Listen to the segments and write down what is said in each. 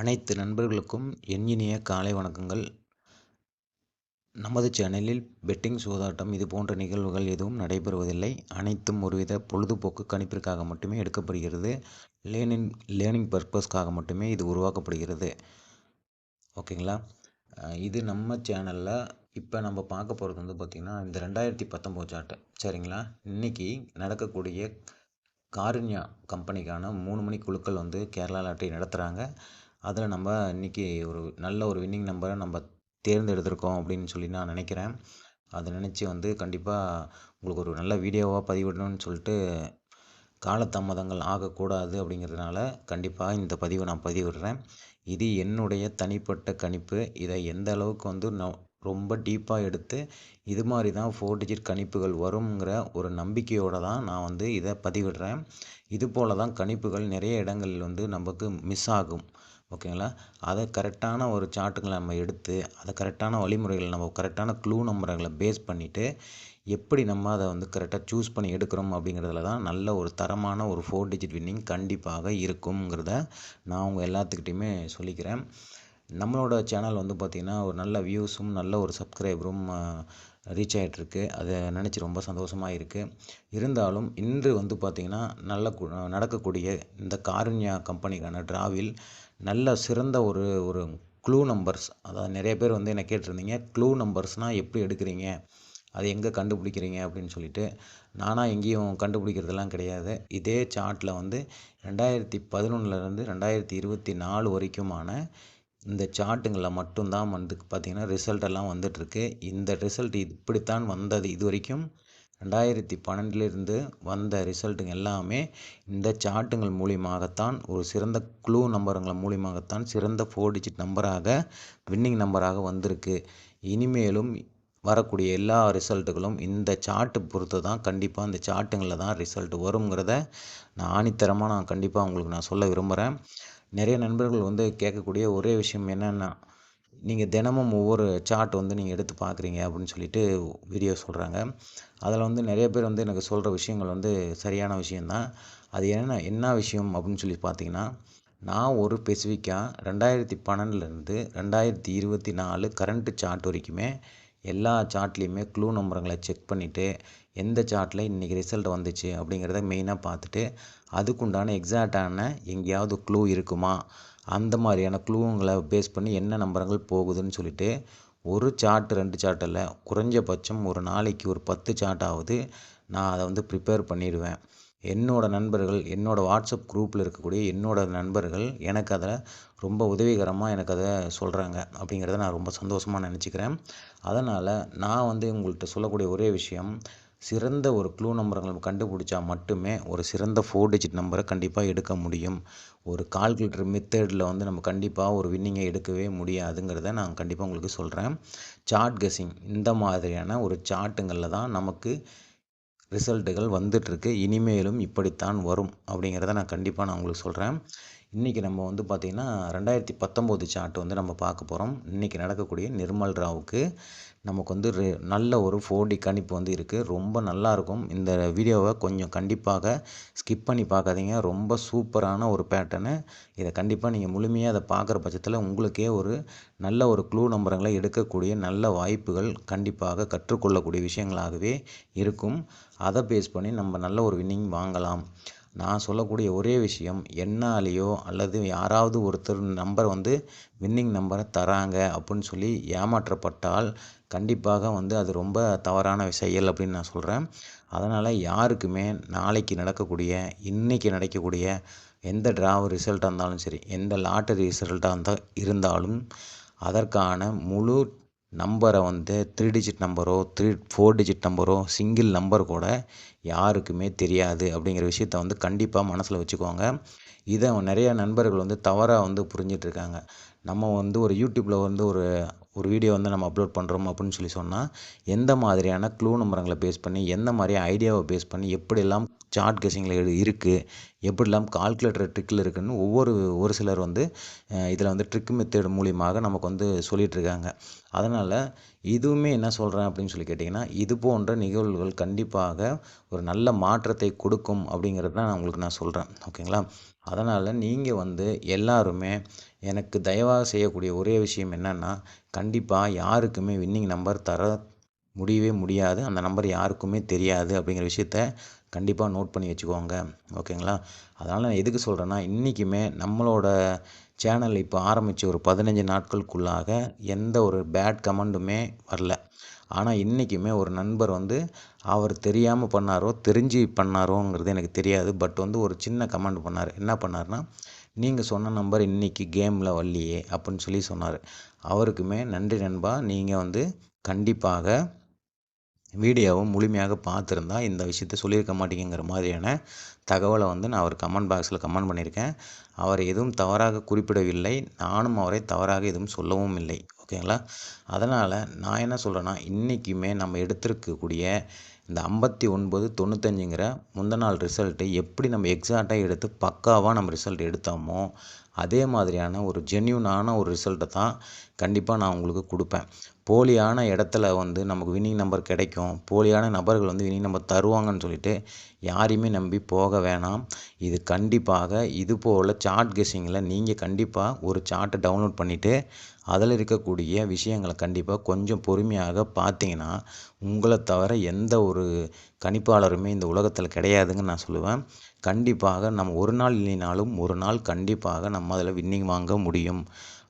அனைத்து நண்பர்களுக்கும் என் இனிய காலை வணக்கங்கள். நமது சேனலில் பெட்டிங் சூதாட்டம் இது போன்ற நிகழ்வுகள் எதுவும் நடைபெறுவதில்லை. அனைத்தும் ஒருவித பொழுதுபோக்கு கணிப்பிற்காக மட்டுமே எடுக்கப்படுகிறது. லேர்னிங் லேர்னிங் பர்பஸ்க்காக மட்டுமே இது உருவாக்கப்படுகிறது. ஓகேங்களா? இது நம்ம சேனலில் இப்போ நம்ம பார்க்க போகிறது வந்து பார்த்திங்கன்னா இந்த ரெண்டாயிரத்தி பத்தொம்போது சார்ட்டு சரிங்களா? இன்றைக்கி நடக்கக்கூடிய காருண்யா கம்பெனிக்கான மூணு மணி குழுக்கள் வந்து கேரளா லாட்டரி நடத்துகிறாங்க அதில் நம்ம இன்றைக்கி ஒரு நல்ல ஒரு வின்னிங் நம்பரை நம்ம தேர்ந்தெடுத்திருக்கோம் அப்படின்னு சொல்லி நான் நினைக்கிறேன். அதை நினச்சி வந்து கண்டிப்பாக உங்களுக்கு ஒரு நல்ல வீடியோவாக பதிவிடணும்னு சொல்லிட்டு காலதாமதங்கள் ஆகக்கூடாது அப்படிங்கிறதுனால கண்டிப்பாக இந்த பதிவை நான் பதிவிடுறேன். இது என்னுடைய தனிப்பட்ட கணிப்பு. இதை எந்த அளவுக்கு வந்து நான் ரொம்ப டீப்பாக எடுத்து இது மாதிரி தான் ஃபோர் டிஜிட் கணிப்புகள் வருங்கிற ஒரு நம்பிக்கையோடு தான் நான் வந்து இதை பதிவிடுறேன். இது போல் தான் கணிப்புகள் நிறைய இடங்களில் வந்து நமக்கு மிஸ் ஆகும். ஓகேங்களா? அதை கரெக்டான ஒரு சார்ட்டுகளை நம்ம எடுத்து அதை கரெக்டான வழிமுறைகளை நம்ம கரெக்டான க்ளூ நம்பர்களை பேஸ் பண்ணிவிட்டு எப்படி நம்ம அதை வந்து கரெக்டாக சூஸ் பண்ணி எடுக்கிறோம் அப்படிங்கிறதுல தான் நல்ல ஒரு தரமான ஒரு ஃபோர் டிஜிட் வின்னிங் கண்டிப்பாக இருக்குங்கிறத நான் உங்கள் எல்லாத்துக்கிட்டையுமே சொல்லிக்கிறேன். நம்மளோட சேனல் வந்து பார்த்திங்கன்னா ஒரு நல்ல வியூஸும் நல்ல ஒரு சப்ஸ்கிரைபரும் ரீச் ஆகிட்டுருக்கு அதை நினச்சி ரொம்ப சந்தோஷமாக இருக்குது இருந்தாலும் இன்று வந்து பார்த்திங்கன்னா நல்ல நடக்கக்கூடிய இந்த காருண்யா கம்பெனிக்கான டிராவில் நல்ல சிறந்த ஒரு ஒரு க்ளூ நம்பர்ஸ் அதாவது நிறைய பேர் வந்து என்ன கேட்டிருந்தீங்க? க்ளூ நம்பர்ஸ்னால் எப்படி எடுக்கிறீங்க? அது எங்கே கண்டுபிடிக்கிறீங்க? அப்படின்னு சொல்லிட்டு நானாக எங்கேயும் கண்டுபிடிக்கிறதெல்லாம் கிடையாது. இதே சார்ட்டில் வந்து ரெண்டாயிரத்தி பதினொன்றுலேருந்து ரெண்டாயிரத்தி இருபத்தி நாலு வரைக்குமான இந்த சார்ட்டுங்களில் மட்டும்தான் வந்து பார்த்திங்கன்னா ரிசல்ட் எல்லாம் வந்துட்டுருக்கு இந்த ரிசல்ட் இப்படித்தான் வந்தது இது வரைக்கும். ரெண்டாயிரத்தி பன்னெண்டுலேருந்து வந்த ரிசல்ட்டுங்க எல்லாமே இந்த சார்ட்டுங்கள் மூலியமாகத்தான் ஒரு சிறந்த க்ளூ நம்பருங்கள் மூலியமாகத்தான் சிறந்த ஃபோர் டிஜிட் நம்பராக வின்னிங் நம்பராக வந்திருக்கு. இனிமேலும் வரக்கூடிய எல்லா ரிசல்ட்டுகளும் இந்த சார்ட்டு பொறுத்து தான் கண்டிப்பாக இந்த சார்ட்டுங்களில் தான் ரிசல்ட் வருங்கிறத நான் ஆணித்தரமாக நான் கண்டிப்பாக உங்களுக்கு நான் சொல்ல விரும்புகிறேன் நிறைய நண்பர்கள் வந்து கேட்கக்கூடிய ஒரே விஷயம் என்னென்னா நீங்கள் தினமும் ஒவ்வொரு சார்ட் வந்து நீங்கள் எடுத்து பார்க்குறீங்க அப்படின்னு சொல்லிட்டு வீடியோ சொல்கிறாங்க அதில் வந்து நிறைய பேர் வந்து எனக்கு சொல்கிற விஷயங்கள் வந்து சரியான விஷயந்தான் அது என்ன என்ன விஷயம் அப்படின்னு சொல்லி பார்த்தீங்கன்னா நான் ஒரு ஸ்பெசிஃபிக்காக ரெண்டாயிரத்தி பன்னெண்டுலேருந்து ரெண்டாயிரத்தி இருபத்தி நாலு கரண்ட்டு சார்ட் வரைக்குமே எல்லா சார்ட்லேயுமே க்ளூ நம்பருங்களை செக் பண்ணிவிட்டு எந்த சார்ட்டில் இன்றைக்கி ரிசல்ட் வந்துச்சு அப்படிங்கிறத மெயினாக பார்த்துட்டு அதுக்குண்டான எக்ஸாக்டான எங்கேயாவது க்ளூ இருக்குமா அந்த மாதிரியான க்ளூங்களை பேஸ் பண்ணி என்ன நம்பரங்கள் போகுதுன்னு சொல்லிட்டு ஒரு சார்ட் ரெண்டு சார்ட் இல்லை குறைஞ்சபட்சம் ஒரு நாளைக்கு ஒரு பத்து சார்ட்டாவது நான் அதை வந்து ப்ரிப்பேர் பண்ணிடுவேன். என்னோடய நண்பர்கள் என்னோடய வாட்ஸ்அப் குரூப்பில் இருக்கக்கூடிய என்னோடய நண்பர்கள் எனக்கு அதை ரொம்ப உதவிகரமாக எனக்கு அதை சொல்கிறாங்க அப்படிங்கிறத நான் ரொம்ப சந்தோஷமாக நினச்சிக்கிறேன். அதனால் நான் வந்து உங்கள்கிட்ட சொல்லக்கூடிய ஒரே விஷயம் சிறந்த ஒரு க்ளூ நம்பரை கண்டுபிடிச்சா மட்டுமே ஒரு சிறந்த ஃபோர் டிஜிட் நம்பரை கண்டிப்பாக எடுக்க முடியும். ஒரு கால்குலேட்டர் மெத்தேடில் வந்து நம்ம கண்டிப்பாக ஒரு வின்னிங்கை எடுக்கவே முடியாதுங்கிறத நான் கண்டிப்பாக உங்களுக்கு சொல்கிறேன் சார்ட் கெஸ்ஸிங் இந்த மாதிரியான ஒரு சார்ட்டுங்களில் தான் நமக்கு ரிசல்ட்டுகள் வந்துட்டுருக்கு. இனிமேலும் இப்படித்தான் வரும் அப்படிங்கிறத நான் கண்டிப்பாக நான் உங்களுக்கு சொல்கிறேன் இன்றைக்கி நம்ம வந்து பார்த்திங்கன்னா ரெண்டாயிரத்தி பத்தொம்போது சார்ட் வந்து நம்ம பார்க்க போகிறோம் இன்றைக்கி நடக்கக்கூடிய நிர்மல் ராவுக்கு நமக்கு வந்து ரெ- நல்ல ஒரு ஃபோர்டி கணிப்பு வந்து இருக்குது ரொம்ப நல்லா இருக்கும் இந்த வீடியோவை கொஞ்சம் கண்டிப்பாக ஸ்கிப் பண்ணி பார்க்காதீங்க. ரொம்ப சூப்பரான ஒரு பேட்டர்னு இதை கண்டிப்பாக நீங்கள் முழுமையாக அதை பார்க்குற பட்சத்தில் உங்களுக்கே ஒரு நல்ல ஒரு க்ளூ நம்பரங்களை எடுக்கக்கூடிய நல்ல வாய்ப்புகள் கண்டிப்பாக கற்றுக்கொள்ளக்கூடிய விஷயங்களாகவே இருக்கும். அதை பேஸ் பண்ணி நம்ம நல்ல ஒரு வின்னிங் வாங்கலாம். நான் சொல்லக்கூடிய ஒரே விஷயம் என்னாலேயோ அல்லது யாராவது ஒருத்தர் நம்பர் வந்து வின்னிங் நம்பரை தராங்க அப்படின்னு சொல்லி ஏமாற்றப்பட்டால் கண்டிப்பாக வந்து அது ரொம்ப தவறான செயல் அப்படின்னு நான் சொல்கிறேன் அதனால் யாருக்குமே நாளைக்கு நடக்கக்கூடிய இன்றைக்கி நடக்கக்கூடிய எந்த டிராவ் ரிசல்ட்டாக இருந்தாலும் சரி எந்த லாட்டரி ரிசல்ட்டாக இருந்தால் இருந்தாலும் அதற்கான முழு நம்பரை வந்து த்ரீ டிஜிட் நம்பரோ த்ரீ ஃபோர் டிஜிட் நம்பரோ சிங்கிள் நம்பர் கூட யாருக்குமே தெரியாது அப்படிங்கிற விஷயத்த வந்து கண்டிப்பாக மனசில் வச்சுக்கோங்க. இதை நிறைய நண்பர்கள் வந்து தவறாக வந்து புரிஞ்சிட்ருக்காங்க நம்ம வந்து ஒரு யூடியூப்பில் வந்து ஒரு ஒரு வீடியோ வந்து நம்ம அப்லோட் பண்ணுறோம் அப்படின்னு சொல்லி சொன்னால் எந்த மாதிரியான க்ளூ நம்பரங்களை பேஸ் பண்ணி எந்த மாதிரி ஐடியாவை பேஸ் பண்ணி எப்படியெல்லாம் சார்ட் கெஸிங்கில் இருக்குது எப்படிலாம் கால்குலேட்டர் ட்ரிக்கில் இருக்குதுன்னு ஒவ்வொரு ஒரு சிலர் வந்து இதில் வந்து ட்ரிக் மெத்தேட் மூலியமாக நமக்கு வந்து சொல்லிகிட்ருக்காங்க அதனால் இதுவுமே என்ன சொல்கிறேன் அப்படின்னு சொல்லி கேட்டிங்கன்னா இது போன்ற நிகழ்வுகள் கண்டிப்பாக ஒரு நல்ல மாற்றத்தை கொடுக்கும் அப்படிங்கிறது தான் நான் உங்களுக்கு நான் சொல்கிறேன் ஓகேங்களா அதனால் நீங்கள் வந்து எல்லாருமே எனக்கு தயவாக செய்யக்கூடிய ஒரே விஷயம் என்னென்னா கண்டிப்பாக யாருக்குமே வின்னிங் நம்பர் தர முடியவே முடியாது. அந்த நம்பர் யாருக்குமே தெரியாது அப்படிங்கிற விஷயத்த கண்டிப்பாக நோட் பண்ணி வச்சுக்கோங்க. ஓகேங்களா? அதனால் நான் எதுக்கு சொல்கிறேன்னா இன்றைக்குமே நம்மளோட சேனல் இப்போ ஆரம்பித்து ஒரு பதினஞ்சு நாட்களுக்குள்ளாக எந்த ஒரு பேட் கமெண்ட்டுமே வரல. ஆனால் இன்றைக்குமே ஒரு நண்பர் வந்து அவர் தெரியாமல் பண்ணாரோ தெரிஞ்சு பண்ணாரோங்கிறது எனக்கு தெரியாது. பட் வந்து ஒரு சின்ன கமெண்ட் பண்ணார். என்ன பண்ணார்னா நீங்கள் சொன்ன நம்பர் இன்றைக்கி கேமில் வரலையே அப்படின்னு சொல்லி சொன்னார். அவருக்குமே நன்றி நண்பா. நீங்கள் வந்து கண்டிப்பாக வீடியோவை முழுமையாக பார்த்துருந்தா இந்த விஷயத்த சொல்லியிருக்க மாட்டீங்கிற மாதிரியான தகவலை வந்து நான் அவர் கமெண்ட் பாக்ஸில் கமெண்ட் பண்ணியிருக்கேன். அவர் எதுவும் தவறாக குறிப்பிடவில்லை. நானும் அவரை தவறாக எதுவும் சொல்லவும் இல்லை. ஓகேங்களா? அதனால் நான் என்ன சொல்கிறேன்னா இன்றைக்குமே நம்ம எடுத்திருக்கக்கூடிய இந்த ஐம்பத்தி ஒன்பது தொண்ணூத்தஞ்சுங்கிற முந்த நாள் ரிசல்ட்டு எப்படி நம்ம எக்ஸாக்டாக எடுத்து பக்காவாக நம்ம ரிசல்ட் எடுத்தோமோ அதே மாதிரியான ஒரு ஜென்யூனான ஒரு ரிசல்ட்டை தான் கண்டிப்பாக நான் உங்களுக்கு கொடுப்பேன். போலியான இடத்துல வந்து நமக்கு வின்னிங் நம்பர் கிடைக்கும். போலியான நபர்கள் வந்து வின்னிங் நம்பர் தருவாங்கன்னு சொல்லிட்டு யாரையுமே நம்பி போக வேணாம். இது கண்டிப்பாக இது போல் சார்ட் கெஸிங்கில் நீங்கள் கண்டிப்பாக ஒரு சார்ட்டை டவுன்லோட் பண்ணிவிட்டு அதில் இருக்கக்கூடிய விஷயங்களை கண்டிப்பாக கொஞ்சம் பொறுமையாக பார்த்தீங்கன்னா உங்களை தவிர எந்த ஒரு கணிப்பாளருமே இந்த உலகத்தில் கிடையாதுன்னு நான் சொல்லுவேன். கண்டிப்பாக நம்ம ஒரு நாள் இல்லைனாலும் ஒரு நாள் கண்டிப்பாக நம்ம அதில் வின்னிங் வாங்க முடியும்.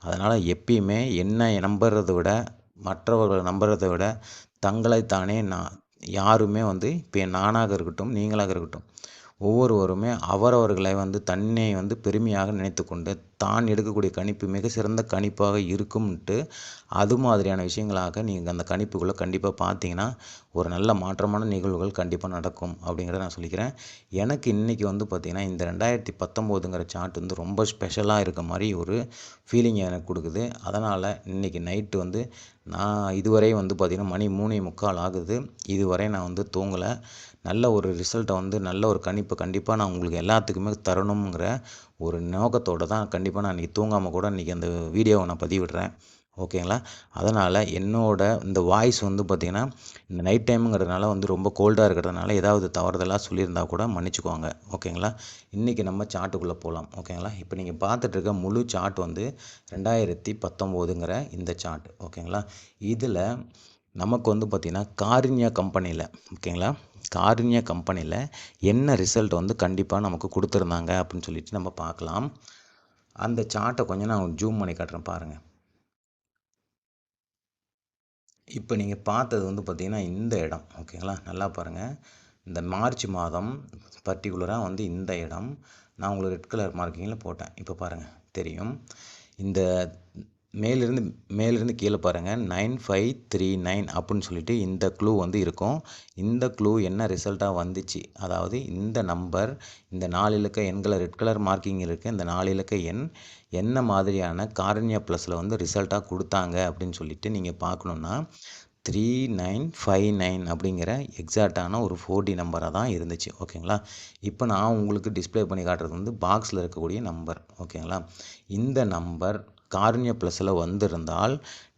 அதனால் எப்பயுமே என்ன நம்புறதை விட மற்றவர்களை நம்புறதை விட தங்களைத்தானே நான் யாருமே வந்து இப்போ நானாக இருக்கட்டும் நீங்களாக இருக்கட்டும் ஒவ்வொருவருமே அவரவர்களை வந்து தன்னை வந்து பெருமையாக நினைத்து கொண்டு தான் எடுக்கக்கூடிய கணிப்பு மிக சிறந்த கணிப்பாக இருக்கும்ன்ட்டு அது மாதிரியான விஷயங்களாக நீங்கள் அந்த கணிப்புக்குள்ளே கண்டிப்பாக பார்த்தீங்கன்னா ஒரு நல்ல மாற்றமான நிகழ்வுகள் கண்டிப்பாக நடக்கும் அப்படிங்கிறத நான் சொல்லிக்கிறேன். எனக்கு இன்றைக்கி வந்து பார்த்திங்கன்னா இந்த ரெண்டாயிரத்தி பத்தொம்போதுங்கிற சார்ட் வந்து ரொம்ப ஸ்பெஷலாக இருக்க மாதிரி ஒரு ஃபீலிங் எனக்கு கொடுக்குது. அதனால் இன்றைக்கி நைட்டு வந்து நான் இதுவரை வந்து பார்த்திங்கன்னா மணி மூணே முக்கால் ஆகுது. இதுவரை நான் வந்து தூங்கலை. நல்ல ஒரு ரிசல்ட்டை வந்து நல்ல ஒரு கணிப்பை கண்டிப்பாக நான் உங்களுக்கு எல்லாத்துக்குமே தரணுங்கிற ஒரு நோக்கத்தோடு தான் கண்டிப்பாக நான் இன்றைக்கி தூங்காமல் கூட இன்றைக்கி அந்த வீடியோவை நான் பதிவிடுறேன். ஓகேங்களா? அதனால் என்னோட இந்த வாய்ஸ் வந்து பார்த்திங்கன்னா இந்த நைட் டைமுங்கிறதுனால வந்து ரொம்ப கோல்டாக இருக்கிறதுனால ஏதாவது தவறுதலாக சொல்லியிருந்தா கூட மன்னிச்சுக்குவாங்க ஓகேங்களா? இன்றைக்கி நம்ம சார்ட்டுக்குள்ளே போகலாம் ஓகேங்களா? இப்போ நீங்கள் பார்த்துட்ருக்க முழு சார்ட் வந்து ரெண்டாயிரத்தி பத்தொம்போதுங்கிற இந்த சார்ட் ஓகேங்களா? இதில் நமக்கு வந்து பார்த்திங்கன்னா காரின்யா கம்பெனியில் ஓகேங்களா? காரின்யா கம்பெனியில் என்ன ரிசல்ட் வந்து கண்டிப்பாக நமக்கு கொடுத்துருந்தாங்க அப்படின்னு சொல்லிட்டு நம்ம பார்க்கலாம். அந்த சார்ட்டை கொஞ்சம் நான் ஜூம் பண்ணி காட்டுறேன் பாருங்கள் இப்போ நீங்கள் பார்த்தது வந்து பார்த்திங்கன்னா இந்த இடம் ஓகேங்களா? நல்லா பாருங்கள் இந்த மார்ச் மாதம் பர்டிகுலராக வந்து இந்த இடம். நான் உங்களுக்கு ரெட் கலர் மார்க்கிங்கில் போட்டேன். இப்போ பாருங்கள் தெரியும். இந்த மேலிருந்து மேலிருந்து கீழே பாருங்கள் நைன் ஃபைவ் த்ரீ நைன் அப்படின்னு சொல்லிட்டு இந்த க்ளூ வந்து இருக்கும். இந்த க்ளூ என்ன ரிசல்ட்டாக வந்துச்சு? அதாவது இந்த நம்பர் இந்த நாலு இலக்க எண்களை ரெட் கலர் மார்க்கிங் இருக்குது இந்த நாலு இலக்க எண் என்ன மாதிரியான காரண்யா ப்ளஸில் வந்து ரிசல்ட்டாக கொடுத்தாங்க அப்படின்னு சொல்லிட்டு நீங்கள் பார்க்கணுன்னா த்ரீ நைன் ஃபைவ் நைன் அப்படிங்கிற எக்ஸாக்டான ஒரு ஃபோர்டி நம்பராக தான் இருந்துச்சு. ஓகேங்களா இப்போ நான் உங்களுக்கு டிஸ்ப்ளே பண்ணி காட்டுறது வந்து பாக்ஸில் இருக்கக்கூடிய நம்பர் ஓகேங்களா இந்த நம்பர் காருண்ய ப்ளஸில் வந்திருந்தால்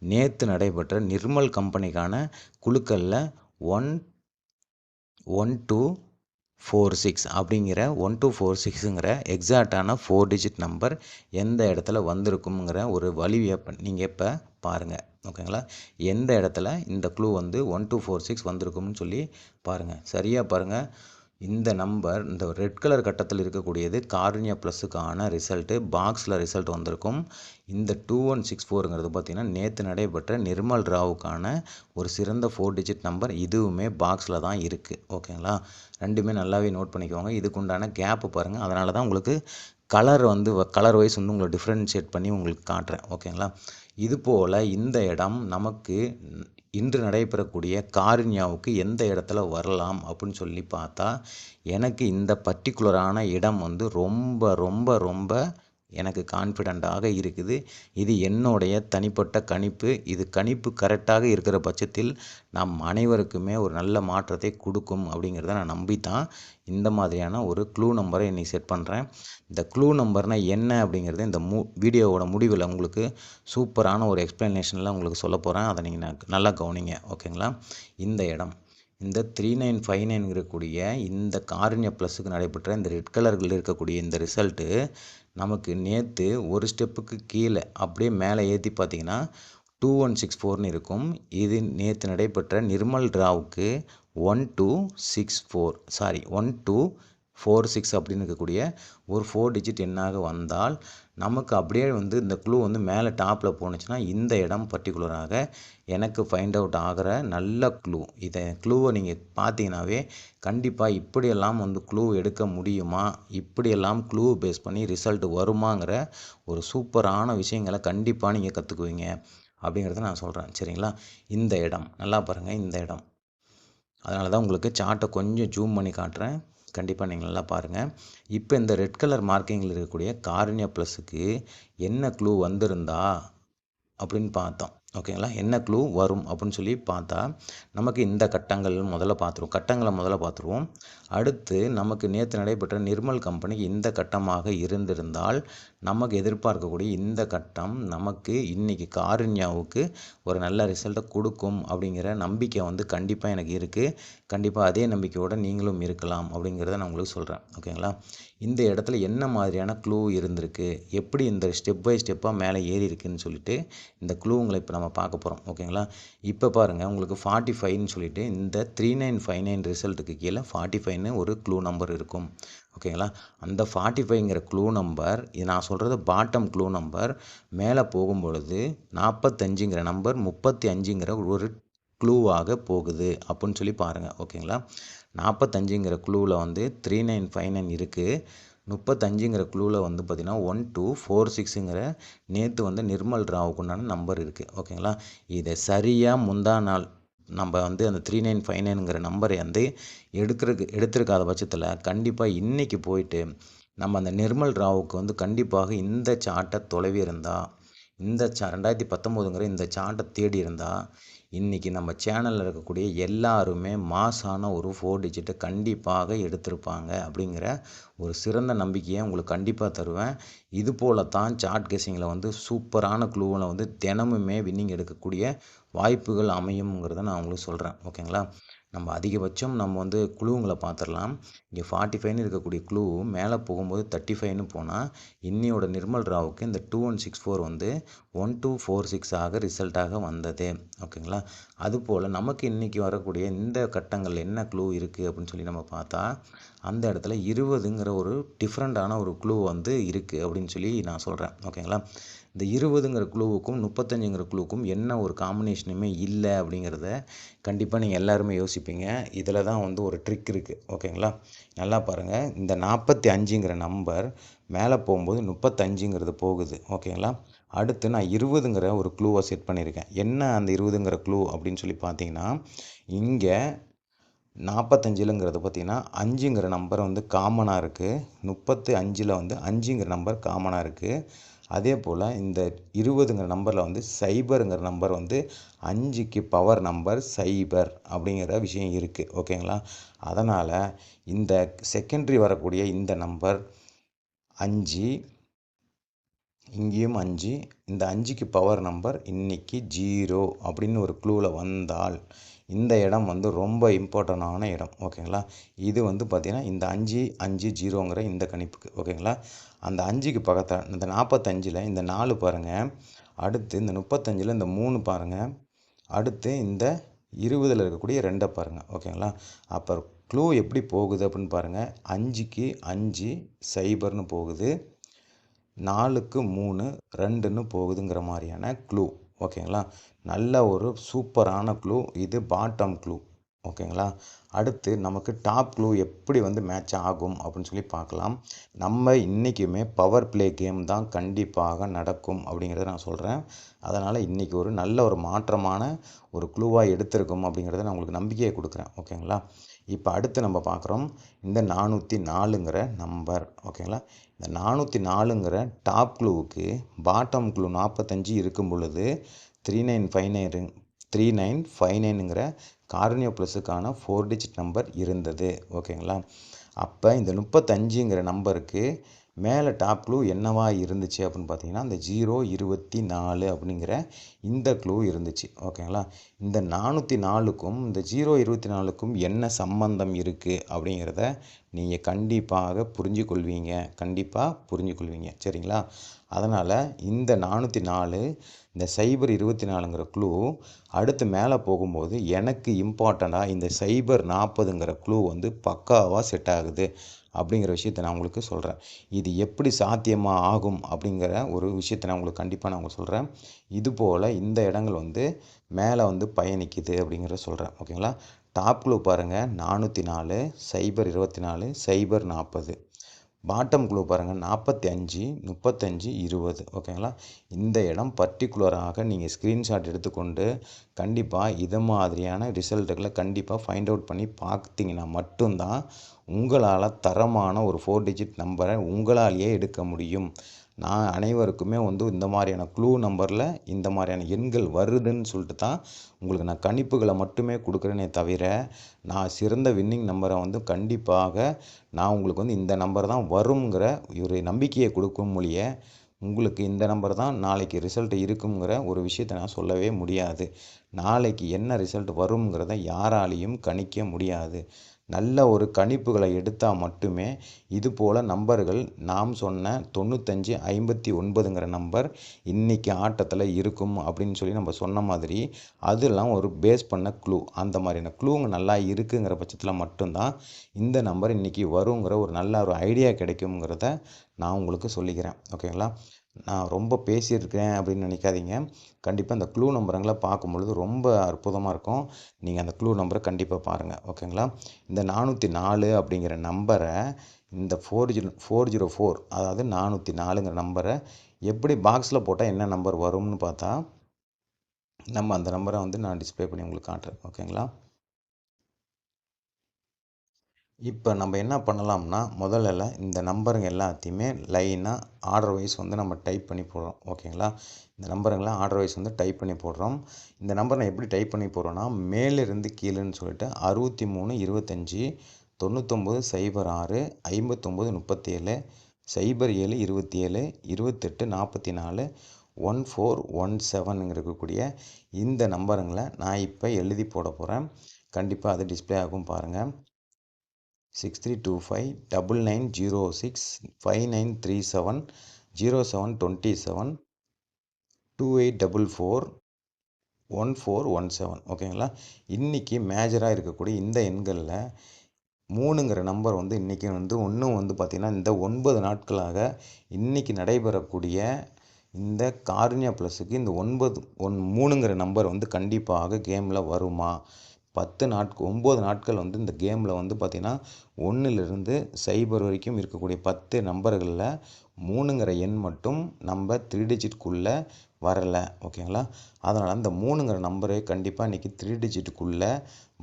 நேற்று நடைபெற்ற நிர்மல் கம்பெனிக்கான குழுக்களில் one one two four six அப்படிங்கிற ஒன் டூ ஃபோர் சிக்ஸுங்கிற எக்ஸாக்டான ஃபோர் டிஜிட் நம்பர் எந்த இடத்துல வந்திருக்குங்கிற ஒரு வழியை நீங்கள் இப்போ பாருங்கள் ஓகேங்களா? எந்த இடத்துல இந்த க்ளூ வந்து ஒன் டூ ஃபோர் சிக்ஸ் வந்திருக்கும்னு சொல்லி பாருங்கள் சரியாக பாருங்கள் இந்த நம்பர் இந்த ரெட் கலர் கட்டத்தில் இருக்கக்கூடியது கார்னியா ப்ளஸுக்கான ரிசல்ட்டு பாக்ஸில் ரிசல்ட் வந்திருக்கும். இந்த டூ ஒன் சிக்ஸ் ஃபோருங்கிறது பார்த்திங்கன்னா நேற்று நடைபெற்ற நிர்மல் ராவுக்கான ஒரு சிறந்த ஃபோர் டிஜிட் நம்பர் இதுவுமே பாக்ஸில் தான் இருக்குது ஓகேங்களா ரெண்டுமே நல்லாவே நோட் பண்ணிக்கோங்க. இதுக்குண்டான கேப்பு பாருங்கள் அதனால தான் உங்களுக்கு கலர் வந்து கலர் வைஸ் வந்து உங்களை டிஃப்ரென்ஷியேட் பண்ணி உங்களுக்கு காட்டுறேன். ஓகேங்களா இது போல் இந்த இடம் நமக்கு இன்று நடைபெறக்கூடிய காரின்யாவுக்கு எந்த இடத்துல வரலாம் அப்படின்னு சொல்லி பார்த்தா எனக்கு இந்த பர்டிகுலரான இடம் வந்து ரொம்ப ரொம்ப ரொம்ப எனக்கு கான்ஃபிடண்ட்டாக இருக்குது. இது என்னுடைய தனிப்பட்ட கணிப்பு. இது கணிப்பு கரெக்டாக இருக்கிற பட்சத்தில் நம் அனைவருக்குமே ஒரு நல்ல மாற்றத்தை கொடுக்கும் அப்படிங்கிறத நான் நம்பி தான் இந்த மாதிரியான ஒரு க்ளூ நம்பரை இன்றைக்கி செட் பண்ணுறேன் இந்த க்ளூ நம்பர்னால் என்ன அப்படிங்கிறது இந்த மூ வீடியோவோட முடிவில் உங்களுக்கு சூப்பரான ஒரு எக்ஸ்ப்ளனேஷனில் உங்களுக்கு சொல்ல போகிறேன் அதை நீங்கள் நல்லா கவனிங்க. ஓகேங்களா? இந்த இடம். இந்த த்ரீ நைன் ஃபைவ் நைன் இருக்கக்கூடிய இந்த காரண்ய ப்ளஸுக்கு நடைபெற்ற இந்த ரெட் கலர்கள் இருக்கக்கூடிய இந்த ரிசல்ட்டு நமக்கு நேற்று ஒரு ஸ்டெப்புக்கு கீழே அப்படியே மேலே ஏற்றி பார்த்தீங்கன்னா டூ ஒன் சிக்ஸ் ஃபோர்னு இருக்கும். இது நேற்று நடைபெற்ற Nirmal ராவுக்கு one two six four sorry one two four six அப்படின்னு இருக்கக்கூடிய ஒரு ஃபோர் டிஜிட் எண்ணாக வந்தால் நமக்கு அப்படியே வந்து இந்த க்ளூ வந்து மேலே டாப்பில் போணுச்சுன்னா இந்த இடம் பர்டிகுலராக எனக்கு ஃபைண்ட் அவுட் ஆகிற நல்ல க்ளூ இதை க்ளூவை நீங்கள் பார்த்தீங்கன்னாவே கண்டிப்பாக இப்படியெல்லாம் வந்து க்ளூ எடுக்க முடியுமா? இப்படியெல்லாம் க்ளூ பேஸ் பண்ணி ரிசல்ட் வருமாங்கிற ஒரு சூப்பரான விஷயங்களை கண்டிப்பாக நீங்கள் கற்றுக்குவீங்க அப்படிங்கிறத நான் சொல்கிறேன் சரிங்களா? இந்த இடம். நல்லா பாருங்கள் இந்த இடம். அதனால தான் உங்களுக்கு சார்ட்டை கொஞ்சம் ஜூம் பண்ணி காட்டுறேன். கண்டிப்பாக நீங்கள் நல்லா பாருங்கள் இப்போ இந்த ரெட் கலர் மார்க்கிங்கில் இருக்கக்கூடிய காரணியா ப்ளஸுக்கு என்ன க்ளூ வந்திருந்தா அப்படின்னு பார்த்தோம். ஓகேங்களா என்ன க்ளூ வரும் அப்படின்னு சொல்லி பார்த்தா நமக்கு இந்த கட்டங்கள் முதல்ல பார்த்துருவோம். கட்டங்களை முதல்ல பார்த்துருவோம். அடுத்து நமக்கு நேற்று நடைபெற்ற நிர்மல் கம்பெனிக்கு இந்த கட்டமாக இருந்திருந்தால் நமக்கு எதிர்பார்க்கக்கூடிய இந்த கட்டம் நமக்கு இன்றைக்கி காருண்யாவுக்கு ஒரு நல்ல ரிசல்ட்டை கொடுக்கும் அப்படிங்கிற நம்பிக்கை வந்து கண்டிப்பாக எனக்கு இருக்குது கண்டிப்பாக அதே நம்பிக்கையோடு நீங்களும் இருக்கலாம் அப்படிங்கிறத நான் உங்களுக்கு சொல்கிறேன் ஓகேங்களா இந்த இடத்துல என்ன மாதிரியான க்ளூ இருந்திருக்கு? எப்படி இந்த ஸ்டெப் பை ஸ்டெப்பாக மேலே ஏறி இருக்குன்னு சொல்லிட்டு இந்த க்ளூங்களை இப்போ நம்ம பார்க்க போகிறோம் ஓகேங்களா இப்போ பாருங்கள் உங்களுக்கு ஃபார்ட்டி ஃபைவ்னு சொல்லிட்டு இந்த த்ரீ நைன் ஃபைவ் நைன் ரிசல்ட்டுக்கு கீழே ஃபார்ட்டி ஃபைவ்னு ஒரு க்ளூ நம்பர் இருக்கும். ஓகேங்களா அந்த ஃபார்ட்டி ஃபைவ்ங்கிற க்ளூ நம்பர் இது நான் சொல்கிறது பாட்டம் க்ளூ நம்பர் மேலே போகும்பொழுது நாற்பத்தஞ்சுங்கிற நம்பர் முப்பத்தி அஞ்சுங்கிற ஒரு க்ளூவாக போகுது அப்படின்னு சொல்லி பாருங்கள் ஓகேங்களா நாற்பத்தஞ்சுங்கிற குழுவில் வந்து த்ரீ நைன் ஃபைவ் நைன் இருக்குது முப்பத்தஞ்சுங்கிற குழுவில் வந்து பார்த்திங்கன்னா ஒன் டூ ஃபோர் சிக்ஸுங்கிற நேற்று வந்து நிர்மல் ராவுக்கு உண்டான நம்பர் இருக்குது ஓகேங்களா இதை சரியாக முந்தா நாள் நம்ம வந்து அந்த த்ரீ நைன் ஃபைவ் நைனுங்கிற நம்பரை வந்து எடுக்கிறதுக்கு எடுத்திருக்காத பட்சத்தில் கண்டிப்பாக இன்றைக்கி போயிட்டு நம்ம அந்த நிர்மல் ராவுக்கு வந்து கண்டிப்பாக இந்த சாட்டை தொலைவி இருந்தால் இந்த சா ரெண்டாயிரத்தி பத்தொம்போதுங்கிற இந்த சாட்டை தேடி இருந்தால் இன்றைக்கி நம்ம சேனலில் இருக்கக்கூடிய எல்லாருமே மாசான ஒரு ஃபோர் டிஜிட்டை கண்டிப்பாக எடுத்திருப்பாங்க அப்படிங்கிற ஒரு சிறந்த நம்பிக்கையை உங்களுக்கு கண்டிப்பாக தருவேன். இது போல தான் சார்ட் கெஸிங்கில் வந்து சூப்பரான க்ளூவில் வந்து தினமுமே வின்னிங் எடுக்கக்கூடிய வாய்ப்புகள் அமையும்ங்கிறத நான் உங்களுக்கு சொல்கிறேன் ஓகேங்களா நம்ம அதிகபட்சம் நம்ம வந்து குழுவுங்களை பார்த்துடலாம். இங்கே ஃபார்ட்டி ஃபைவ்னு இருக்கக்கூடிய குழு மேலே போகும்போது தேர்ட்டி ஃபைவ்னு போனால் இன்னியோட நிர்மல் ராவுக்கு இந்த டூ ஒன் சிக்ஸ் ஃபோர் வந்து ஒன் டூ ஃபோர் சிக்ஸாக ரிசல்ட்டாக வந்தது. ஓகேங்களா அதுபோல் நமக்கு இன்றைக்கி வரக்கூடிய இந்த கட்டங்கள் என்ன க்ளூ இருக்குது அப்படின்னு சொல்லி நம்ம பார்த்தா அந்த இடத்துல இருபதுங்கிற ஒரு டிஃப்ரெண்ட்டான ஒரு க்ளூ வந்து இருக்குது அப்படின்னு சொல்லி நான் சொல்கிறேன் ஓகேங்களா இந்த இருபதுங்கிற குழுவுக்கும் முப்பத்தஞ்சுங்கிற குழுவுக்கும் என்ன ஒரு காம்பினேஷனுமே இல்லை அப்படிங்கிறத கண்டிப்பாக நீங்கள் எல்லாருமே யோசிப்பீங்க. இதில் தான் வந்து ஒரு ட்ரிக் இருக்குது ஓகேங்களா நல்லா பாருங்கள் இந்த நாற்பத்தி அஞ்சுங்கிற நம்பர் மேலே போகும்போது முப்பத்தஞ்சுங்கிறது போகுது. ஓகேங்களா அடுத்து நான் இருபதுங்கிற ஒரு க்ளூவை செட் பண்ணியிருக்கேன். என்ன அந்த இருபதுங்கிற க்ளூ அப்படின்னு சொல்லி பார்த்தீங்கன்னா இங்கே நாற்பத்தஞ்சிலங்கிறது பார்த்திங்கன்னா அஞ்சுங்கிற நம்பர் வந்து காமனாக இருக்குது முப்பத்து அஞ்சில் வந்து அஞ்சுங்கிற நம்பர் காமனாக இருக்குது அதே போல் இந்த இருபதுங்கிற நம்பரில் வந்து சைபருங்கிற நம்பர் வந்து அஞ்சுக்கு பவர் நம்பர் சைபர் அப்படிங்கிற விஷயம் இருக்குது ஓகேங்களா? அதனால் இந்த செகண்ட்ரி வரக்கூடிய இந்த நம்பர் அஞ்சு இங்கேயும் அஞ்சு இந்த அஞ்சுக்கு பவர் நம்பர் இன்றைக்கி ஜீரோ அப்படின்னு ஒரு க்ளூவில் வந்தால் இந்த இடம் வந்து ரொம்ப இம்பார்ட்டண்டான இடம் ஓகேங்களா இது வந்து பார்த்திங்கன்னா இந்த அஞ்சு அஞ்சு ஜீரோங்கிற இந்த கணிப்புக்கு ஓகேங்களா அந்த அஞ்சுக்கு பக்கத்தில் இந்த நாற்பத்தஞ்சில் இந்த நாலு பாருங்கள் அடுத்து இந்த முப்பத்தஞ்சில் இந்த மூணு பாருங்கள் அடுத்து இந்த இருபதில் இருக்கக்கூடிய ரெண்டை பாருங்கள் ஓகேங்களா அப்போ க்ளூ எப்படி போகுது அப்படின்னு பாருங்கள் அஞ்சுக்கு அஞ்சு சைபர்னு போகுது. நாலுக்கு மூணு ரெண்டுன்னு போகுதுங்கிற மாதிரியான க்ளூ ஓகேங்களா நல்ல ஒரு சூப்பரான க்ளூ இது பாட்டம் க்ளூ ஓகேங்களா? அடுத்து நமக்கு டாப் க்ளூ எப்படி வந்து மேட்ச் ஆகும் அப்படின்னு சொல்லி பார்க்கலாம். நம்ம இன்றைக்குமே பவர் ப்ளே கேம் தான் கண்டிப்பாக நடக்கும் அப்படிங்கிறத நான் சொல்கிறேன் அதனால் இன்றைக்கி ஒரு நல்ல ஒரு மாற்றமான ஒரு க்ளூவாக எடுத்திருக்கும் அப்படிங்கிறத நான் உங்களுக்கு நம்பிக்கையை கொடுக்குறேன். ஓகேங்களா? இப்போ அடுத்து நம்ம பார்க்குறோம். இந்த நானூற்றி நாலுங்கிற நம்பர் ஓகேங்களா? இந்த நானூற்றி நாலுங்கிற டாப் க்ளூவுக்கு பாட்டம் க்ளூ நாற்பத்தஞ்சு இருக்கும் பொழுது three nine five nine three nine five நைனுங்கிற கார்னியோ ப்ளஸுக்கான ஃபோர் டிஜிட் நம்பர் இருந்தது. ஓகேங்களா? அப்போ இந்த முப்பத்தஞ்சுங்கிற நம்பருக்கு மேலே டாப் க்ளூ என்னவா இருந்துச்சு அப்படின்னு பார்த்தீங்கன்னா இந்த ஜீரோ இருபத்தி நாலு அப்படிங்கிற இந்த க்ளூ இருந்துச்சு. ஓகேங்களா? இந்த நானூற்றி நாலுக்கும் இந்த ஜீரோ இருபத்தி நாலுக்கும் என்ன சம்பந்தம் இருக்குது அப்படிங்கிறத நீங்கள் கண்டிப்பாக புரிஞ்சு கொள்வீங்க கண்டிப்பாக புரிஞ்சுக்கொள்வீங்க. சரிங்களா? அதனால் இந்த நானூற்றி நாலு இந்த சைபர் இருபத்தி நாலுங்கிற க்ளூ அடுத்து மேலே போகும்போது எனக்கு இம்பார்ட்டண்ட்டாக இந்த சைபர் நாற்பதுங்கிற க்ளூ வந்து பக்காவாக செட் ஆகுது அப்படிங்கிற விஷயத்தை நான் உங்களுக்கு சொல்கிறேன் இது எப்படி சாத்தியமாக ஆகும் அப்படிங்கிற ஒரு விஷயத்தை நான் உங்களுக்கு கண்டிப்பாக நான் உங்களுக்கு சொல்கிறேன் இது போல் இந்த இடங்கள் வந்து மேலே வந்து பயணிக்குது அப்படிங்கிறத சொல்கிறேன் ஓகேங்களா? டாப் க்ளூ பாருங்கள் நானூற்றி நாலு சைபர் இருபத்தி நாலு சைபர் நாற்பது பாட்டம் குழு பாருங்கள் நாற்பத்தி அஞ்சு முப்பத்தஞ்சு இருபது. ஓகேங்களா இந்த இடம் பர்டிகுலராக நீங்கள் ஸ்க்ரீன்ஷாட் எடுத்துக்கொண்டு கண்டிப்பாக இது மாதிரியான ரிசல்ட்டுகளை கண்டிப்பாக ஃபைண்ட் அவுட் பண்ணி பார்த்தீங்கன்னா மட்டும்தான் உங்களால் தரமான ஒரு ஃபோர் டிஜிட் நம்பரை உங்களாலேயே எடுக்க முடியும். நான் அனைவருக்குமே வந்து இந்த மாதிரியான க்ளூ நம்பரில் இந்த மாதிரியான எண்கள் வருதுன்னு சொல்லிட்டு தான் உங்களுக்கு நான் கணிப்புகளை மட்டுமே கொடுக்குறேனே தவிர நான் சிறந்த வின்னிங் நம்பரை வந்து கண்டிப்பாக நான் உங்களுக்கு வந்து இந்த நம்பர் தான் வருங்கிற ஒரு நம்பிக்கையை கொடுக்கும் மொழிய உங்களுக்கு இந்த நம்பர் தான் நாளைக்கு ரிசல்ட் இருக்குங்கிற ஒரு விஷயத்தை நான் சொல்லவே முடியாது. நாளைக்கு என்ன ரிசல்ட் வருங்கிறத யாராலையும் கணிக்க முடியாது. நல்ல ஒரு கணிப்புகளை எடுத்தால் மட்டுமே இது போல் நம்பர்கள் நாம் சொன்ன தொண்ணூத்தஞ்சு ஐம்பத்தி ஒன்பதுங்கிற நம்பர் இன்றைக்கி ஆட்டத்தில் இருக்கும் அப்படின்னு சொல்லி நம்ம சொன்ன மாதிரி அதெல்லாம் ஒரு பேஸ் பண்ண க்ளூ அந்த மாதிரியான க்ளூங்க நல்லா இருக்குங்கிற பட்சத்தில் மட்டும்தான் இந்த நம்பர் இன்றைக்கி வருங்கிற ஒரு நல்ல ஒரு ஐடியா கிடைக்குங்கிறத நான் உங்களுக்கு சொல்லிக்கிறேன். ஓகேங்களா நான் ரொம்ப பேசியிருக்கேன் அப்படின்னு நினைக்காதீங்க. கண்டிப்பாக இந்த க்ளூ நம்பருங்களை பார்க்கும் பொழுது ரொம்ப அற்புதமாக இருக்கும். நீங்கள் அந்த க்ளூ நம்பரை கண்டிப்பாக பாருங்கள் ஓகேங்களா? இந்த நானூற்றி நாலு அப்படிங்கிற நம்பரை இந்த four zero four zero four அதாவது நானூற்றி நாலுங்கிற நம்பரை எப்படி பாக்ஸில் போட்டால் என்ன நம்பர் வரும்னு பார்த்தா நம்ம அந்த நம்பரை வந்து நான் டிஸ்ப்ளே பண்ணி உங்களுக்கு காட்டுறேன். ஓகேங்களா? இப்போ நம்ம என்ன பண்ணலாம்னா முதல்ல இந்த நம்பருங்க எல்லாத்தையுமே லைனாக ஆர்டர் வைஸ் வந்து நம்ம டைப் பண்ணி போடுறோம். ஓகேங்களா? இந்த நம்பருங்களாம் ஆர்டர் வைஸ் வந்து டைப் பண்ணி போடுறோம். இந்த நம்பர் நான் எப்படி டைப் பண்ணி போடுறோன்னா மேலிருந்து கீழேன்னு சொல்லிட்டு அறுபத்தி மூணு இருபத்தஞ்சி தொண்ணூத்தொம்பது சைபர் ஆறு ஐம்பத்தொம்போது முப்பத்தேழு சைபர் ஏழு இருபத்தி ஏழு இருபத்தெட்டு நாற்பத்தி நாலு ஒன் ஃபோர் ஒன் செவனுங்க இருக்கக்கூடிய இந்த நம்பருங்களை நான் இப்போ எழுதி போட போகிறேன் கண்டிப்பாக அது டிஸ்ப்ளே ஆகும் பாருங்கள் six three two five double nine zero six five nine three seven zero seven twenty seven two eight double four one four one seven ஓகேங்களா இன்றைக்கி மேஜராக இருக்கக்கூடிய இந்த எண்களில் மூணுங்கிற நம்பர் வந்து இன்றைக்கி வந்து ஒன்றும் வந்து பார்த்திங்கன்னா இந்த ஒன்பது நாட்களாக இன்றைக்கி நடைபெறக்கூடிய இந்த கார்னியா ப்ளஸுக்கு இந்த ஒன்பது ஒன் மூணுங்கிற நம்பர் வந்து கண்டிப்பாக கேமில் வருமா? பத்து நாட்கள் ஒம்பது நாட்கள் வந்து இந்த கேமில் வந்து பார்த்திங்கன்னா ஒன்றுலேருந்து சைபர் வரைக்கும் இருக்கக்கூடிய பத்து நம்பர்களில் மூணுங்கிற எண் மட்டும் நம்ம த்ரீ டிஜிட்குள்ளே வரலை ஓகேங்களா? அதனால் அந்த மூணுங்கிற நம்பரு கண்டிப்பாக இன்றைக்கி த்ரீ டிஜிட்டுக்குள்ளே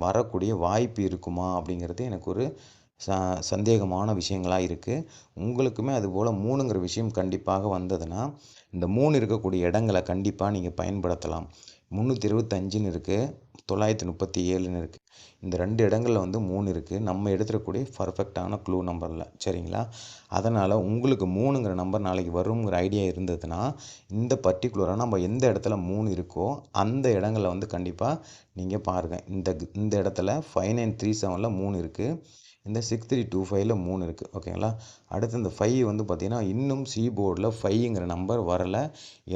வரக்கூடிய வாய்ப்பு இருக்குமா அப்படிங்கிறது எனக்கு ஒரு ச சந்தேகமான விஷயங்களாக இருக்குது உங்களுக்குமே அதுபோல் மூணுங்கிற விஷயம் கண்டிப்பாக வந்ததுன்னா இந்த மூணு இருக்கக்கூடிய இடங்களை கண்டிப்பாக நீங்கள் பயன்படுத்தலாம். முந்நூற்றி இருபத்தஞ்சுன்னு இருக்குது தொள்ளாயிரத்தி முப்பத்தி ஏழுன்னு இருக்குது இந்த ரெண்டு இடங்களில் வந்து மூணு இருக்குது நம்ம எடுத்துடக்கூடிய பர்ஃபெக்டான க்ளூ நம்பரில் சரிங்களா? அதனால் உங்களுக்கு மூணுங்கிற நம்பர் நாளைக்கு வருங்கிற ஐடியா இருந்ததுன்னா இந்த பர்டிகுலராக நம்ம எந்த இடத்துல மூணு இருக்கோ அந்த இடங்களில் வந்து கண்டிப்பாக நீங்கள் பாருங்கள் இந்த இந்த இடத்துல ஃபைவ் நைன் த்ரீ செவனில் மூணு இருக்குது இந்த சிக்ஸ் த்ரீ டூ ஃபைவ்ல மூணு இருக்குது ஓகேங்களா அடுத்து இந்த ஃபைவ் வந்து பார்த்திங்கன்னா இன்னும் சி போர்டில் ஃபைவ்ங்கிற நம்பர் வரலை.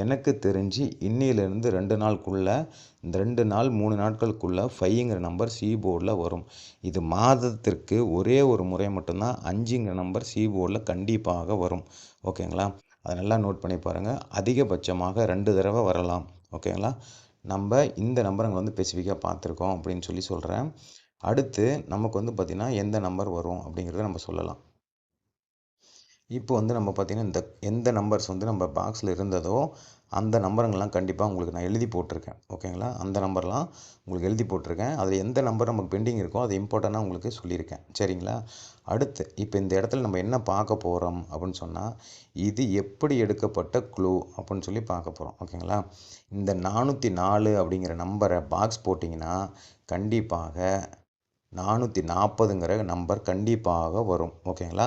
எனக்கு தெரிஞ்சு இன்னிலேருந்து ரெண்டு நாளுக்குள்ளே இந்த ரெண்டு நாள் மூணு நாட்களுக்குள்ளே ஃபைவ்ங்கிற நம்பர் சி போர்டில் வரும். இது மாதத்திற்கு ஒரே ஒரு முறை மட்டும்தான் அஞ்சுங்கிற நம்பர் சி போர்டில் கண்டிப்பாக வரும். ஓகேங்களா அதை நல்லா நோட் பண்ணி பாருங்கள் அதிகபட்சமாக ரெண்டு தடவை வரலாம். ஓகேங்களா நம்ம இந்த நம்பருங்களை வந்து ஸ்பெசிஃபிக்காக பார்த்துருக்கோம் அப்படின்னு சொல்லி சொல்கிறேன் அடுத்து நமக்கு வந்து பார்த்திங்கன்னா எந்த நம்பர் வரும் அப்படிங்கிறத நம்ம சொல்லலாம். இப்போ வந்து நம்ம பார்த்திங்கன்னா இந்த எந்த நம்பர்ஸ் வந்து நம்ம பாக்ஸில் இருந்ததோ அந்த நம்பருங்கள்லாம் கண்டிப்பாக உங்களுக்கு நான் எழுதி போட்டிருக்கேன். ஓகேங்களா? அந்த நம்பர்லாம் உங்களுக்கு எழுதி போட்டிருக்கேன். அதில் எந்த நம்பர் நமக்கு பெண்டிங் இருக்கோ அது இம்பார்ட்டண்ட்டாக உங்களுக்கு சொல்லியிருக்கேன். சரிங்களா? அடுத்து இப்போ இந்த இடத்துல நம்ம என்ன பார்க்க போகிறோம் அப்படின்னு சொன்னால் இது எப்படி எடுக்கப்பட்ட க்ளூ அப்படின்னு சொல்லி பார்க்க போகிறோம் ஓகேங்களா? இந்த நானூற்றி நாலு அப்படிங்கிற நம்பரை பாக்ஸ் போட்டிங்கன்னா கண்டிப்பாக நானூற்றி நாற்பதுங்கிற நம்பர் கண்டிப்பாக வரும். ஓகேங்களா?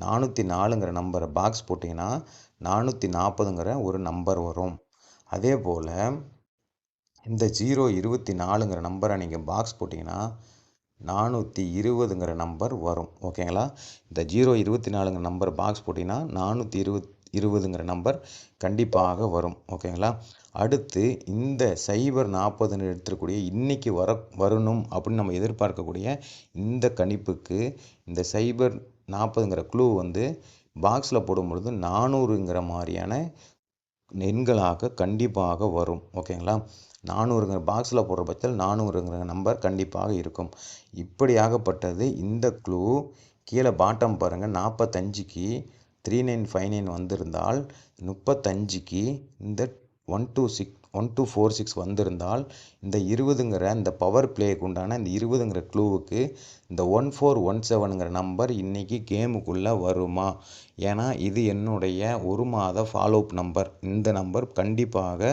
நானூற்றி நாலுங்கிற நம்பரை பாக்ஸ் போட்டிங்கன்னா நானூற்றி நாற்பதுங்கிற ஒரு நம்பர் வரும். அதே போல் இந்த ஜீரோ இருபத்தி நாலுங்கிற நம்பரை நீங்கள் பாக்ஸ் போட்டிங்கன்னா நானூற்றி இருபதுங்கிற நம்பர் வரும். ஓகேங்களா? இந்த ஜீரோ இருபத்தி நாலுங்கிற நம்பர் பாக்ஸ் போட்டிங்கன்னா நானூற்றி இருபத் இருபதுங்கிற நம்பர் கண்டிப்பாக வரும். ஓகேங்களா? அடுத்து இந்த சைபர் நாற்பதுன்னு எடுத்துக்கூடிய இன்றைக்கி வர வரணும் அப்படின்னு நம்ம எதிர்பார்க்கக்கூடிய இந்த கணிப்புக்கு இந்த சைபர் நாற்பதுங்கிற க்ளூ வந்து பாக்ஸில் போடும் பொழுது நானூறுங்கிற மாதிரியான எண்களாக கண்டிப்பாக வரும். ஓகேங்களா? நானூறுங்கிற பாக்ஸில் போடுற பட்சத்தில் நானூறுங்கிற நம்பர் கண்டிப்பாக இருக்கும். இப்படியாகப்பட்டது இந்த க்ளூ கீழே பாட்டம் பாருங்கள் நாற்பத்தஞ்சுக்கு த்ரீ நைன் ஃபைவ் நைன் வந்திருந்தால் முப்பத்தஞ்சுக்கு இந்த one two six one two four six வந்திருந்தால் இந்த இருபதுங்கிற இந்த பவர் பிளேக்கு உண்டான இந்த இருபதுங்கிற க்ளூவுக்கு இந்த ஒன் ஃபோர் ஒன் செவனுங்கிற நம்பர் இன்றைக்கி கேமுக்குள்ளே வருமா? ஏன்னா இது என்னுடைய ஒரு மாத ஃபாலோஅப் நம்பர் இந்த நம்பர் கண்டிப்பாக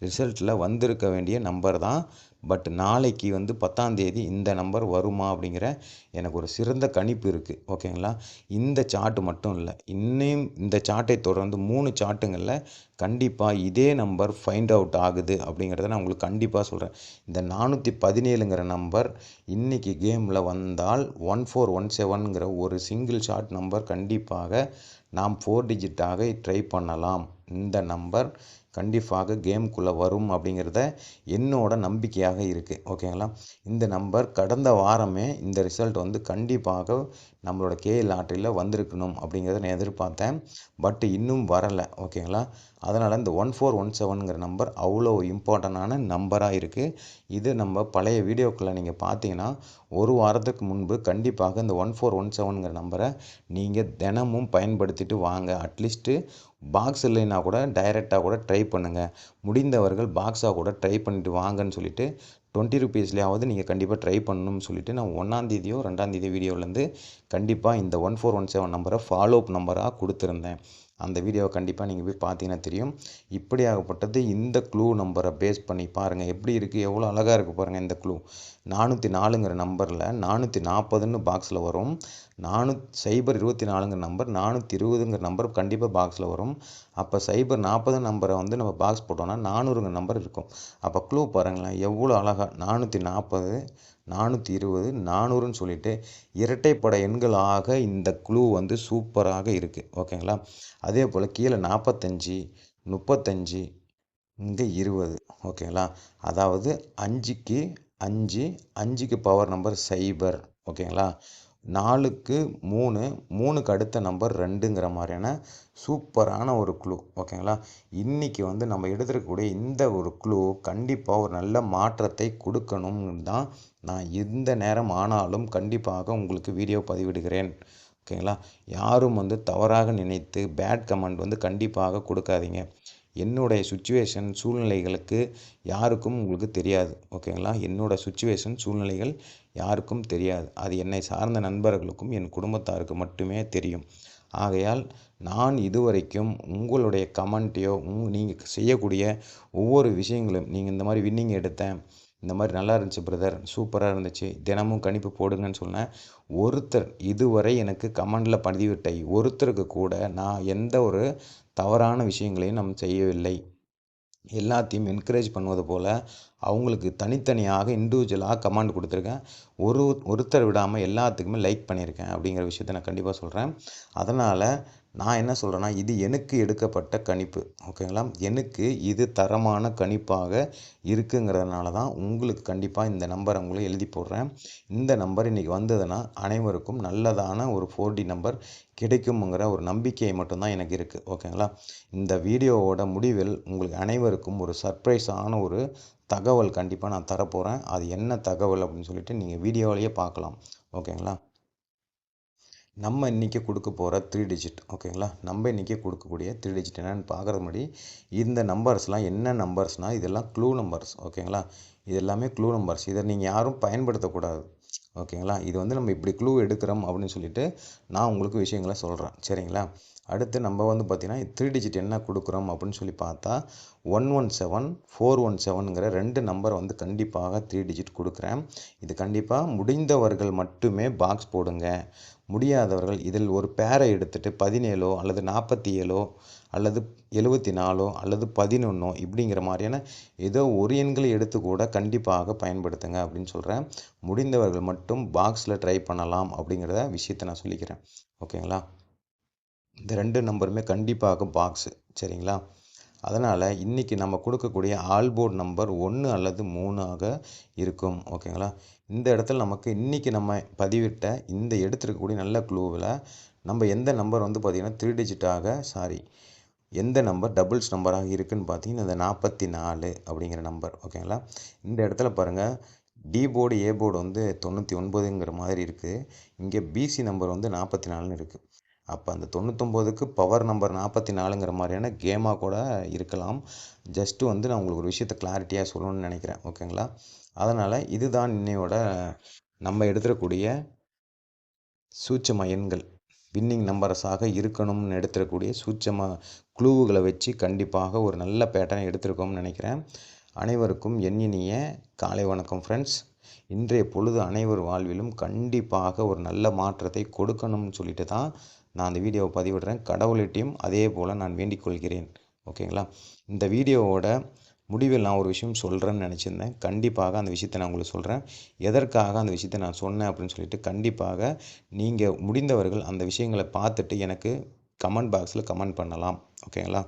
ரிசல்ட்டில் வந்திருக்க வேண்டிய நம்பர் தான். பட் நாளைக்கு வந்து பத்தாந்தேதி இந்த நம்பர் வருமா அப்படிங்கிற எனக்கு ஒரு சிறந்த கணிப்பு இருக்குது ஓகேங்களா? இந்த சார்ட்டு மட்டும் இல்லை இன்னும் இந்த சார்ட்டை தொடர்ந்து மூணு சார்ட்டுங்களில் கண்டிப்பாக இதே நம்பர் ஃபைண்ட் அவுட் ஆகுது அப்படிங்கிறத நான் உங்களுக்கு கண்டிப்பாக சொல்கிறேன் இந்த நானூற்றி பதினேழுங்கிற நம்பர் இன்றைக்கி கேமில் வந்தால் ஒன் ஃபோர் ஒன் செவனுங்கிற ஒரு சிங்கிள் ஷார்ட் நம்பர் கண்டிப்பாக நாம் ஃபோர் டிஜிட்டாக ட்ரை பண்ணலாம். இந்த நம்பர் கண்டிப்பாக கேம்குள்ளே வரும் அப்படிங்கிறத என்னோட நம்பிக்கையாக இருக்குது ஓகேங்களா? இந்த நம்பர் கடந்த வாரமே இந்த ரிசல்ட் வந்து வந்து கண்டிப்பாக நம்மளோட கேஎல் ஆற்றில் வந்திருக்கணும் அப்படிங்கிறத நான் எதிர்பார்த்தேன். பட் இன்னும் வரலை ஓகேங்களா? அதனால் இந்த ஒன் ஃபோர் ஒன் செவனுங்கிற நம்பர் அவ்வளோ இம்பார்ட்டண்ட்டான நம்பராக இருக்குது இது நம்ம பழைய வீடியோக்களை நீங்கள் பார்த்தீங்கன்னா ஒரு வாரத்துக்கு முன்பு கண்டிப்பாக இந்த ஒன் ஃபோர் ஒன் செவனுங்கிற நம்பரை நீங்கள் தினமும் பயன்படுத்திட்டு வாங்க. அட்லீஸ்ட்டு பாக்ஸ் இல்லைன்னா கூட டைரெக்டாக கூட ட்ரை பண்ணுங்கள் முடிந்தவர்கள் பாக்ஸாக கூட ட்ரை பண்ணிட்டு வாங்கன்னு சொல்லிட்டு டுவெண்ட்டி ருபீஸ்லேயாவது நீங்கள் கண்டிப்பாக ட்ரை பண்ணணும்னு சொல்லிட்டு நான் ஒன்றாந்தேதியோ ரெண்டாந்தேதி வீடியோவிலேருந்து கண்டிப்பாக இந்த ஒன் ஃபோர் ஒன் செவன் நம்பரை ஃபாலோ அப் நம்பராக கொடுத்துருந்தேன். அந்த வீடியோவை கண்டிப்பாக நீங்கள் போய் பார்த்தீங்கன்னா தெரியும். இப்படியாகப்பட்டது இந்த க்ளூ நம்பரை பேஸ் பண்ணி பாருங்கள் எப்படி இருக்குது எவ்வளோ அழகாக இருக்குது பாருங்கள் இந்த க்ளூ நானூற்றி நாலுங்கிற நம்பரில் நானூற்றி நாற்பதுன்னு பாக்ஸில் வரும். நானூ சைபர் இருபத்தி நாலுங்கிற நம்பர் நானூற்றி இருபதுங்கிற நம்பர் கண்டிப்பாக பாக்ஸில் வரும். அப்போ சைபர் நாற்பது நம்பரை வந்து நம்ம பாக்ஸ் போட்டோம்னா நானூறுங்கிற நம்பர் இருக்கும். அப்போ க்ளூ பாருங்களேன். எவ்வளோ அழகாக நானூற்றி நாற்பது நானூற்றி இருபது நானூறுன்னு சொல்லிட்டு இரட்டைப்பட எண்களாக இந்த குழு வந்து சூப்பராக இருக்குது ஓகேங்களா? அதே போல் கீழே நாற்பத்தஞ்சி முப்பத்தஞ்சு இங்கே இருபது. ஓகேங்களா? அதாவது அஞ்சுக்கு அஞ்சு அஞ்சுக்கு பவர் நம்பர் சைபர் ஓகேங்களா? நாலுக்கு மூணு மூணுக்கு அடுத்த நம்பர் ரெண்டுங்கிற மாதிரியான சூப்பரான ஒரு க்ளூ ஓகேங்களா இன்றைக்கி வந்து நம்ம எடுத்துருக்கக்கூடிய இந்த ஒரு க்ளூ கண்டிப்பாக ஒரு நல்ல மாற்றத்தை கொடுக்கணும்னு தான் நான் எந்த நேரம் ஆனாலும் கண்டிப்பாக உங்களுக்கு வீடியோ பதிவிடுகிறேன் ஓகேங்களா யாரும் வந்து தவறாக நினைத்து பேட் கமெண்ட் வந்து கண்டிப்பாக கொடுக்காதீங்க. என்னுடைய சுச்சுவேஷன் சூழ்நிலைகளுக்கு யாருக்கும் உங்களுக்கு தெரியாது ஓகேங்களா என்னோடய சுச்சுவேஷன் சூழ்நிலைகள் யாருக்கும் தெரியாது. அது என்னை சார்ந்த நண்பர்களுக்கும் என் குடும்பத்தாருக்கு மட்டுமே தெரியும். ஆகையால் நான் இதுவரைக்கும் உங்களுடைய கமெண்ட்டையோ உங் நீங்கள் செய்யக்கூடிய ஒவ்வொரு விஷயங்களும் நீங்கள் இந்த மாதிரி வின்னிங் எடுத்தேன் இந்த மாதிரி நல்லா இருந்துச்சு பிரதர் சூப்பராக இருந்துச்சு தினமும் கணிப்பு போடுங்கன்னு சொன்னேன் ஒருத்தர் இதுவரை எனக்கு கமெண்டில் பதிவிட்டை. ஒருத்தருக்கு கூட நான் எந்த ஒரு தவறான விஷயங்களையும் நம்ம செய்யவில்லை. எல்லாத்தையும் என்கரேஜ் பண்ணுவது போல் அவங்களுக்கு தனித்தனியாக இண்டிவிஜுவலாக கமாண்ட் கொடுத்துருக்கேன். ஒரு ஒருத்தர் விடாமல் எல்லாத்துக்குமே லைக் பண்ணியிருக்கேன் அப்படிங்கிற விஷயத்த நான் கண்டிப்பாக சொல்கிறேன் அதனால் நான் என்ன சொல்கிறேன்னா இது எனக்கு எடுக்கப்பட்ட கணிப்பு ஓகேங்களா? எனக்கு இது தரமான கணிப்பாக இருக்குங்கிறதுனால தான் உங்களுக்கு கண்டிப்பாக இந்த நம்பரை உங்களுக்கு எழுதி போடுறேன். இந்த நம்பர் இன்றைக்கி வந்ததுன்னா அனைவருக்கும் நல்லதான ஒரு ஃபோர் டி நம்பர் கிடைக்குங்கிற ஒரு நம்பிக்கை மட்டும்தான் எனக்கு இருக்குது ஓகேங்களா? இந்த வீடியோவோட முடிவில் உங்களுக்கு அனைவருக்கும் ஒரு சர்ப்ரைஸான ஒரு தகவல் கண்டிப்பாக நான் தரப்போகிறேன் அது என்ன தகவல் அப்படின்னு சொல்லிட்டு நீங்கள் வீடியோவிலேயே பார்க்கலாம் ஓகேங்களா? நம்ம இன்றைக்கி கொடுக்க போகிற த்ரீ டிஜிட் ஓகேங்களா நம்ம இன்றைக்கி கொடுக்கக்கூடிய த்ரீ டிஜிட் என்னென்னு பார்க்குறது முன்னாடி இந்த நம்பர்ஸ்லாம் என்ன நம்பர்ஸ்னால் இதெல்லாம் க்ளூ நம்பர்ஸ் ஓகேங்களா இது எல்லாமே க்ளூ நம்பர்ஸ் இதை நீங்கள் யாரும் பயன்படுத்தக்கூடாது ஓகேங்களா இது வந்து நம்ம இப்படி க்ளூ எடுக்கிறோம் அப்படின்னு சொல்லிட்டு நான் உங்களுக்கு விஷயங்களை சொல்கிறேன் சரிங்களா? அடுத்து நம்ம வந்து பார்த்திங்கன்னா த்ரீ டிஜிட் என்ன கொடுக்குறோம் அப்படின்னு சொல்லி பார்த்தா one one seven four one செவனுங்கிற ரெண்டு நம்பரை வந்து கண்டிப்பாக த்ரீ டிஜிட் கொடுக்குறேன். இது கண்டிப்பாக முடிந்தவர்கள் மட்டுமே பாக்ஸ் போடுங்க. முடியாதவர்கள் இதில் ஒரு பேரை எடுத்துகிட்டு பதினேழோ அல்லது நாற்பத்தி ஏழோ அல்லது எழுபத்தி நாலோ அல்லது பதினொன்றோ இப்படிங்கிற மாதிரியான ஏதோ ஒரு எண்களை எடுத்து கூட கண்டிப்பாக பயன்படுத்துங்க அப்படின்னு சொல்கிறேன் முடிந்தவர்கள் மட்டும் பாக்ஸில் ட்ரை பண்ணலாம் அப்படிங்கிறத விஷயத்தை நான் சொல்லிக்கிறேன். ஓகேங்களா? இந்த ரெண்டு நம்பருமே கண்டிப்பாக பாக்ஸு சரிங்களா? அதனால் இன்றைக்கி நம்ம கொடுக்கக்கூடிய ஆல்போர்ட் நம்பர் ஒன்று அல்லது மூணாக இருக்கும். ஓகேங்களா? இந்த இடத்துல நமக்கு இன்றைக்கி நம்ம பதிவிட்ட இந்த எடுத்துருக்கக்கூடிய நல்ல க்ளூவில் நம்ம எந்த நம்பர் வந்து பார்த்திங்கன்னா த்ரீ டிஜிட்டாக சாரி எந்த நம்பர் டபுள்ஸ் நம்பராக இருக்குதுன்னு பார்த்தீங்கன்னா இந்த நாற்பத்தி நாலு அப்படிங்கிற நம்பர். ஓகேங்களா? இந்த இடத்துல பாருங்கள் டி போர்டு ஏ போர்டு வந்து தொண்ணூற்றி ஒன்பதுங்கிற மாதிரி இருக்குது இங்கே பிசி நம்பர் வந்து நாற்பத்தி நாலுன்னு இருக்குது அப்போ அந்த தொண்ணூத்தொம்போதுக்கு பவர் நம்பர் நாற்பத்தி நாலுங்கிற மாதிரியான கேமாக கூட இருக்கலாம். ஜஸ்ட்டு வந்து நான் உங்களுக்கு ஒரு விஷயத்த கிளாரிட்டியாக சொல்லணும்னு நினைக்கிறேன். ஓகேங்களா? அதனால் இதுதான் இன்னையோட நம்ம எடுத்துடக்கூடிய சூட்சம எண்கள் வின்னிங் நம்பர்ஸாக இருக்கணும்னு எடுத்துடக்கூடிய சூட்சம குழுவுகளை வச்சு கண்டிப்பாக ஒரு நல்ல பேட்டர்னை எடுத்திருக்கோம்னு நினைக்கிறேன். அனைவருக்கும் எண்ணினிய காலை வணக்கம் ஃப்ரெண்ட்ஸ் இன்றைய பொழுது அனைவர் வாழ்விலும் கண்டிப்பாக ஒரு நல்ல மாற்றத்தை கொடுக்கணும்னு சொல்லிட்டு தான் நான் அந்த வீடியோவை பதிவிடுறேன். கடவுள்கிட்டையும் அதே போல் நான் வேண்டிக் கொள்கிறேன். ஓகேங்களா? இந்த வீடியோவோட முடிவில் நான் ஒரு விஷயம் சொல்கிறேன்னு நினச்சிருந்தேன். கண்டிப்பாக அந்த விஷயத்தை நான் உங்களுக்கு சொல்கிறேன் எதற்காக அந்த விஷயத்தை நான் சொன்னேன் அப்படின்னு சொல்லிட்டு கண்டிப்பாக நீங்கள் முடிந்தவர்கள் அந்த விஷயங்களை பார்த்துட்டு எனக்கு கமெண்ட் பாக்ஸில் கமெண்ட் பண்ணலாம். ஓகேங்களா?